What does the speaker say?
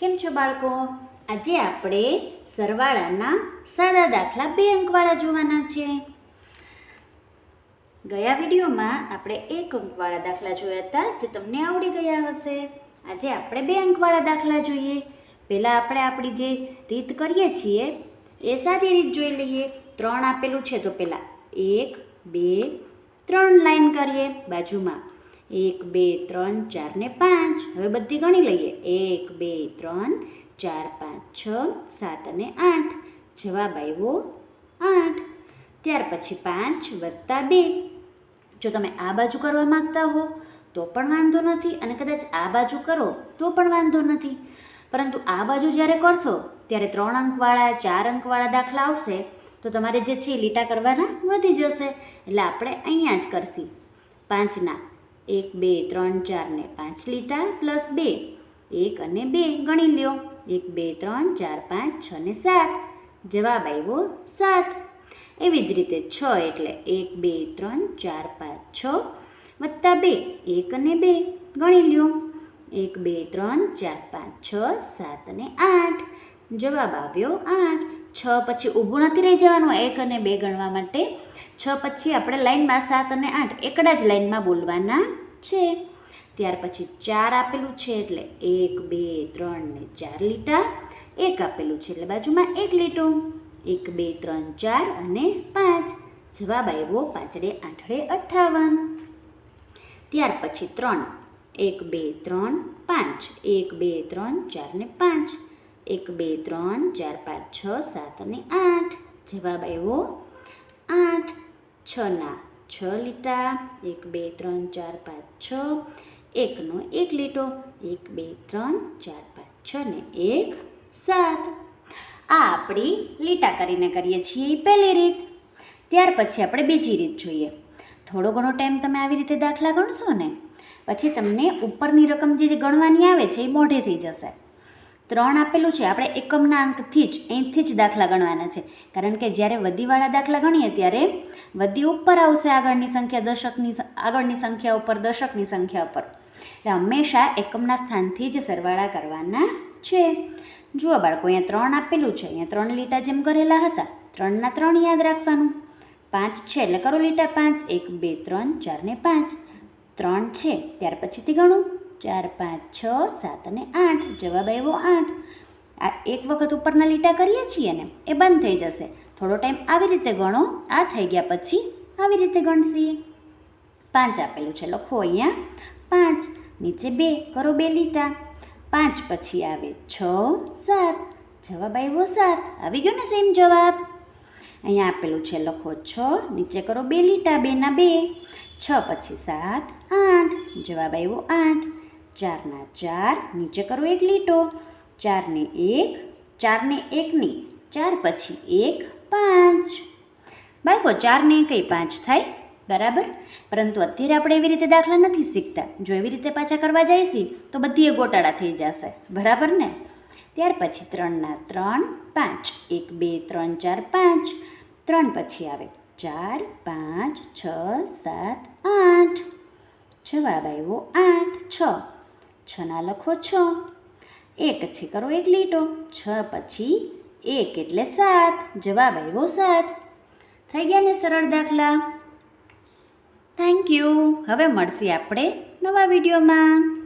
કેમ છો બાળકો? આજે આપણે સરવાળાના સાદા દાખલા બે અંકવાળા જોવાના છે. ગયા વિડીયોમાં આપણે એક અંકવાળા દાખલા જોયા હતા જે તમને આવડી ગયા હશે. આજે આપણે બે અંકવાળા દાખલા જોઈએ. પહેલાં આપણે આપણી જે રીત કરીએ છીએ, એ સાદી રીત જોઈ લઈએ. ત્રણ આપેલું છે તો પહેલાં એક, બે, ત્રણ લાઈન કરીએ બાજુમાં. એક, બે, ત્રણ, ચાર ને પાંચ. હવે બધી ગણી લઈએ. એક, બે, ત્રણ, ચાર, પાંચ, છ, સાત અને આઠ. જવાબ આવ્યો આઠ. ત્યાર પછી પાંચ વત્તા બે. જો તમે આ બાજુ કરવા માંગતા હો, તો પણ વાંધો નથી અને કદાચ આ બાજુ કરો, તો પણ વાંધો નથી. પરંતુ આ બાજુ જ્યારે કરશો, ત્યારે ત્રણ અંકવાળા, ચાર અંકવાળા દાખલા આવશે, તો તમારે જે છે લીટા કરવાના વધી જશે. એટલે આપણે અહીંયા જ કરશી. પાંચના એક, બે, ત્રણ, ચાર ને પાંચ લીટા પ્લસ બે. એક અને બે ગણી લ્યો. એક, બે, ત્રણ, ચાર, પાંચ, છ ને સાત. જવાબ આવ્યો સાત. એવી જ રીતે છ એટલે એક, બે, ત્રણ, ચાર, પાંચ, છ વત્તા બે. એક અને બે ગણી લ્યો. એક, બે, ત્રણ, ચાર, પાંચ, છ, સાત અને આઠ. જવાબ આવ્યો આઠ. છ પછી ઊભું નથી રહી જવાનું, એક અને બે ગણવા માટે. છ પછી આપણે લાઈનમાં સાત અને આઠ, એકડા જ લાઈનમાં બોલવાના છે. ત્યાર પછી ચાર આપેલું છે એટલે એક, બે, ત્રણ ને ચાર લીટા. એક આપેલું છે એટલે બાજુમાં એક લીટો. એક, બે, ત્રણ, ચાર અને પાંચ. જવાબ આવ્યો પાંચડે, આઠડે અઠ્ઠાવન ત્યાર પછી ત્રણ. એક, બે, ત્રણ, પાંચ. એક, બે, ત્રણ, ચાર ને પાંચ. એક, બે, ત્રણ, ચાર, પાંચ, છ, સાત અને આઠ. જવાબ આવ્યો આઠ. છના છ લીટા. એક, બે, ત્રણ, ચાર, પાંચ, છ. એકનો એક લીટો. એક, બે, ત્રણ, ચાર, પાંચ, છ ને એક, સાત. આ આપણી લીટા કરીને કરીએ છીએ એ પહેલી રીત. ત્યાર પછી આપણે બીજી રીત જોઈએ. થોડો ઘણો ટાઈમ તમે આવી રીતે દાખલા ગણશો ને, પછી તમને ઉપરની રકમ જે ગણવાની આવે છે એ મોઢેથી જશે ત્રણ આપેલું છે. આપણે એકમના અંકથી જ, અહીંથી જ દાખલા ગણવાના છે. કારણ કે જ્યારે વધીવાળા દાખલા ગણીએ ત્યારે વધી ઉપર આવશે આગળની સંખ્યા, દશકની આગળની સંખ્યા ઉપર, દશકની સંખ્યા ઉપર. એટલે હંમેશા એકમના સ્થાનથી જ સરવાળા કરવાના છે. જુઓ બાળકો, અહીંયા ત્રણ આપેલું છે. અહીંયા ત્રણ લીટા જેમ કરેલા હતા. ત્રણના ત્રણ યાદ રાખવાનું. પાંચ છે, એટલે કરો લીટા પાંચ. એક, બે, ત્રણ ચાર ને પાંચ. ત્રણ છે, ત્યાર પછીથી ગણું. ચાર, પાંચ, છ, સાત અને આઠ. જવાબ આવ્યો આઠ. આ એક વખત ઉપરના લીટા કરીએ છીએ ને, એ બંધ થઈ જશે. થોડો ટાઈમ આવી રીતે ગણો. આ થઈ ગયા પછી આવી રીતે ગણશીએ પાંચ આપેલું છે, લખો અહીંયા. પાંચ, નીચે બે, કરો બે લીટા. પાંચ પછી આવે છ, સાત. જવાબ આવ્યો સાત. આવી ગયો ને સેમ જવાબ? અહીંયા આપેલું છે, લખો છ, નીચે કરો બે લીટા, બેના બે. છ પછી સાત, આઠ. જવાબ આવ્યો આઠ. ચારના ચાર, નીચે કરો એક લીટો. ચારને એક, ચારને એકની, ચાર પછી એક, પાંચ. બાળકો, ચારને કંઈ પાંચ થાય? બરાબર? પરંતુ અત્યારે આપણે એવી રીતે દાખલા નથી શીખતા. જો એવી રીતે પાછા કરવા જઈશી, તો બધી ગોટાળા થઈ જશે. બરાબર ને? ત્યાર પછી ત્રણના ત્રણ, પાંચ. એક, બે, ત્રણ, ચાર, પાંચ. ત્રણ પછી આવે. ચાર, પાંચ, છ, સાત, આઠ. જવાબ આવ્યો આઠ, છ. છના લખો છ. એક છે કરો એક લીટો. છ પછી એક એટલે સાત. જવાબ આવ્યો સાત. થઈ ગયા ને સરળ દાખલા. થેન્ક યુ હવે મળશે આપણે નવા વિડીયોમાં.